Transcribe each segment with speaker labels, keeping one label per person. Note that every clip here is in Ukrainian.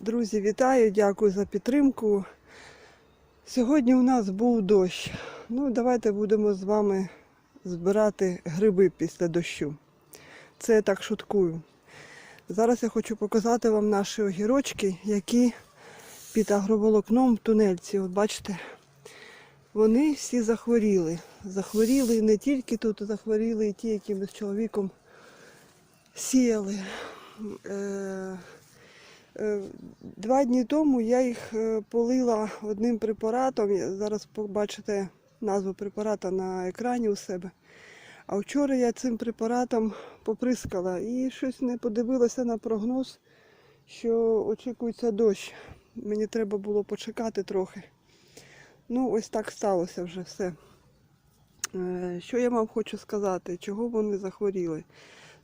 Speaker 1: Друзі, вітаю, дякую за підтримку. Сьогодні у нас був дощ. Ну, давайте будемо з вами збирати гриби після дощу. Це я так шуткую. Зараз я хочу показати вам наші огірочки, які під агроволокном в тунельці. От бачите, вони всі захворіли. Захворіли не тільки тут, захворіли і ті, які ми з чоловіком сіяли. Е, Два дні тому я їх е, полила одним препаратом. Зараз побачите назву препарата на екрані у себе. А вчора я цим препаратом поприскала і щось не подивилася на прогноз, що очікується дощ. Мені треба було почекати трохи. Ну, ось так сталося вже все. Е, Що я вам хочу сказати, чого вони захворіли?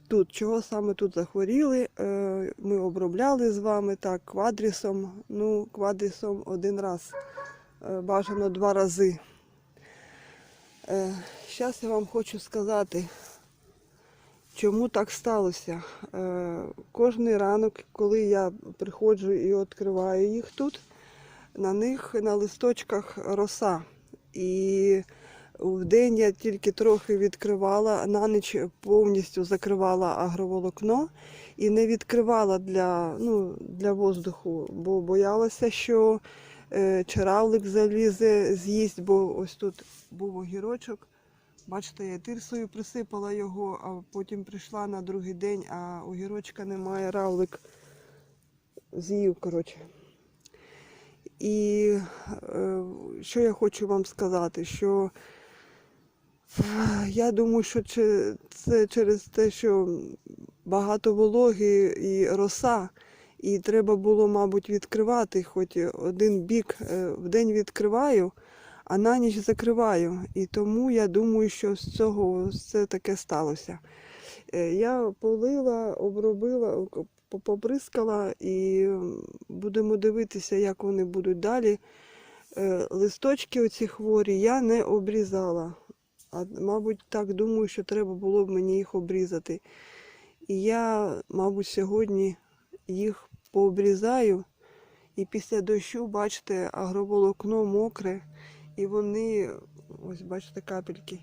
Speaker 1: Тут, чого саме тут захворіли, е, ми обробляли з вами так квадрісом. Ну, квадрісом один раз, е, бажано два рази. Зараз я вам хочу сказати, чому так сталося. Е, Кожний ранок, коли я приходжу і відкриваю їх тут, на них на листочках роса. І в день я тільки трохи відкривала, на ніч повністю закривала агроволокно і не відкривала для, ну, для воздуху, бо боялася, що е, чаравлик залізе, з'їсть, бо ось тут був огірочок. Бачите, я тирсою присипала його, а потім прийшла на другий день, а огірочка немає, равлик з'їв, коротше. І е, що я хочу вам сказати, що я думаю, що це через те, що багато вологи і роса, і треба було, мабуть, відкривати, хоч один бік е, в день відкриваю, а на ніч закриваю. І тому я думаю, що з цього все таке сталося. Е, Я полила, обробила, по- побризкала і будемо дивитися, як вони будуть далі. Е, Листочки оці хворі я не обрізала. А, мабуть, так думаю, що треба було б мені їх обрізати. І я, мабуть, сьогодні їх пообрізаю. І після дощу, бачите, агроволокно мокре. І вони, ось бачите, капельки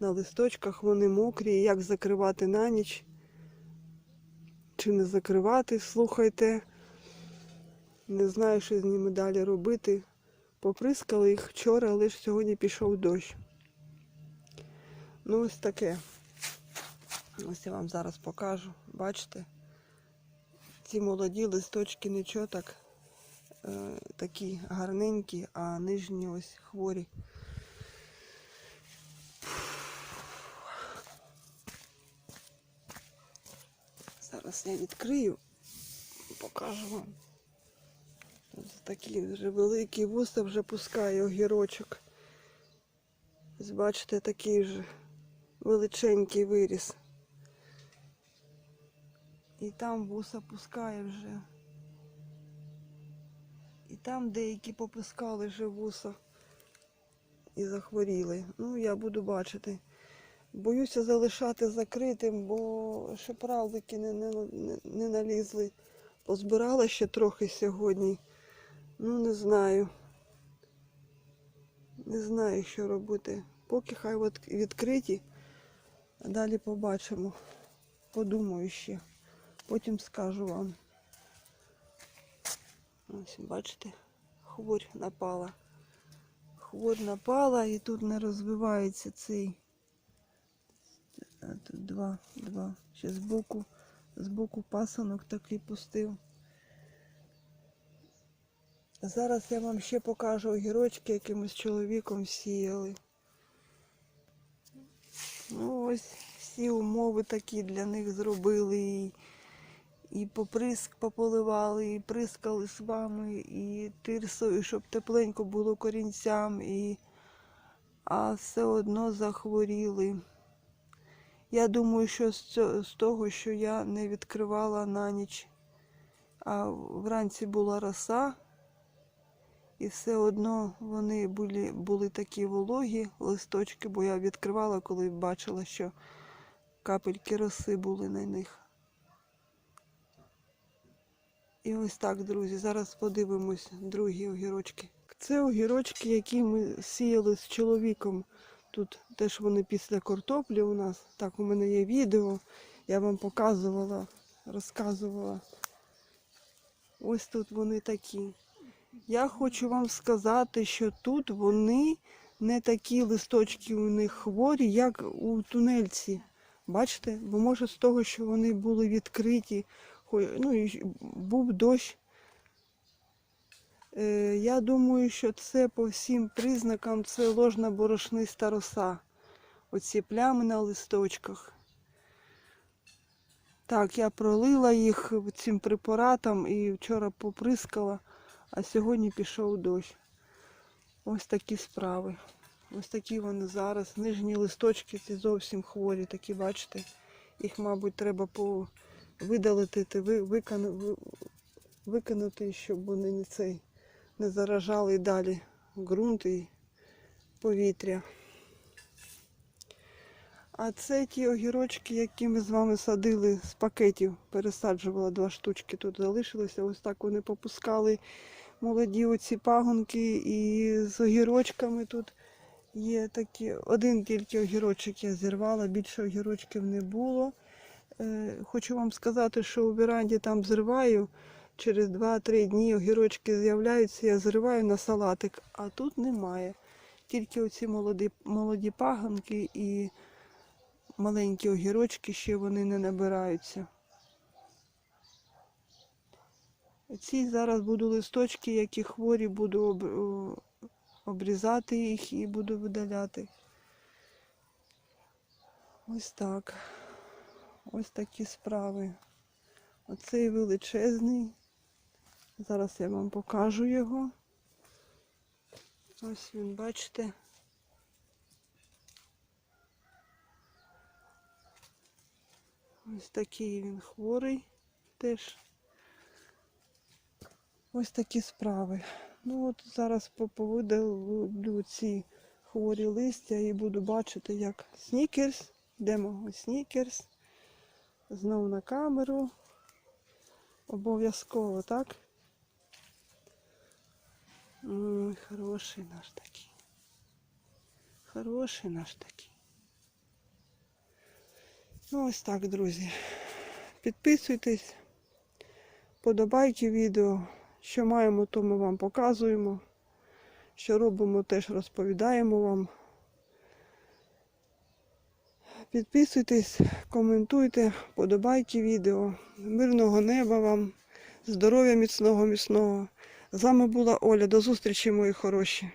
Speaker 1: на листочках, вони мокрі. Як закривати на ніч? Чи не закривати, слухайте. Не знаю, що з ними далі робити. Поприскали їх вчора, але ж сьогодні пішов дощ. Ну, ось таке. Ось я вам зараз покажу. Бачите? Ці молоді листочки нічого так е, такі гарненькі, а нижні ось хворі. Зараз я відкрию, покажу вам. Тут такі вже великі вуса вже пускає огірочок. Ось бачите, такий же величенький виріс. І там вуса пускає вже. І там деякі попускали вже вуса і захворіли. Ну, я буду бачити. Боюся залишати закритим, бо щоб равлики не, не, не, налізли. Позбирала ще трохи сьогодні. Ну, не знаю. Не знаю, що робити. Поки хай відкриті, далі побачимо. Подумаю ще. Потім скажу вам. Ось, бачите, хворь напала. Хворь напала і тут не розвивається цей. А тут два, два. Ще збоку, збоку пасанок такий пустив. Зараз я вам ще покажу огірочки, з чоловіком сіяли. Ну, ось всі умови такі для них зробили. І, і поприск пополивали, і прискали з вами, і тирсою, щоб тепленько було корінцям, і... а все одно захворіли. Я думаю, що з, того, що я не відкривала на ніч, а вранці була роса, і все одно вони були, були такі вологі листочки, бо я відкривала, коли бачила, що капельки роси були на них. І ось так, друзі, зараз подивимось другі огірочки. Це огірочки, які ми сіяли з чоловіком. Тут теж вони після картоплі у нас. Так, у мене є відео, я вам показувала, розказувала. Ось тут вони такі. Я хочу вам сказати, що тут вони не такі листочки у них хворі, як у тунельці. Бачите? Бо може з того, що вони були відкриті, ну, і був дощ. Е, я думаю, що це по всім признакам це ложна борошниста роса. Оці плями на листочках. Так, я пролила їх цим препаратом і вчора поприскала, а сьогодні пішов дощ. Ось такі справи. Ось такі вони зараз. Нижні листочки ці зовсім хворі, такі, бачите. Їх, мабуть, треба видалити, ти ви- викину- ви- викинути, щоб вони не цей не заражали далі ґрунт і повітря. А це ті огірочки, які ми з вами садили з пакетів, пересаджувала два штучки тут залишилося. Ось так вони попускали молоді оці пагонки і з огірочками тут є такі. Один тільки огірочок я зірвала, більше огірочків не було. Е, Хочу вам сказати, що у веранді там зриваю. Через 2-3 дні огірочки з'являються, я зриваю на салатик, а тут немає. Тільки оці молоді, молоді пагонки і маленькі огірочки ще вони не набираються. Ці зараз буду листочки, які хворі, буду об, обрізати їх і буду видаляти. Ось так. Ось такі справи. Оцей величезний. Зараз я вам покажу його. Ось він, бачите. Ось такий він хворий теж. Ось такі справи. Ну от зараз по- повидалю ці хворі листя і буду бачити, як снікерс. Йдемо ось снікерс. Знову на камеру. Обов'язково, так? Ой, хороший наш такий. Хороший наш такий. Ну ось так, друзі. Підписуйтесь, подобайки відео. Що маємо, то ми вам показуємо. Що робимо, теж розповідаємо вам. Підписуйтесь, коментуйте, подобайте відео. Мирного неба вам, здоров'я міцного, міцного. З вами була Оля. До зустрічі, мої хороші.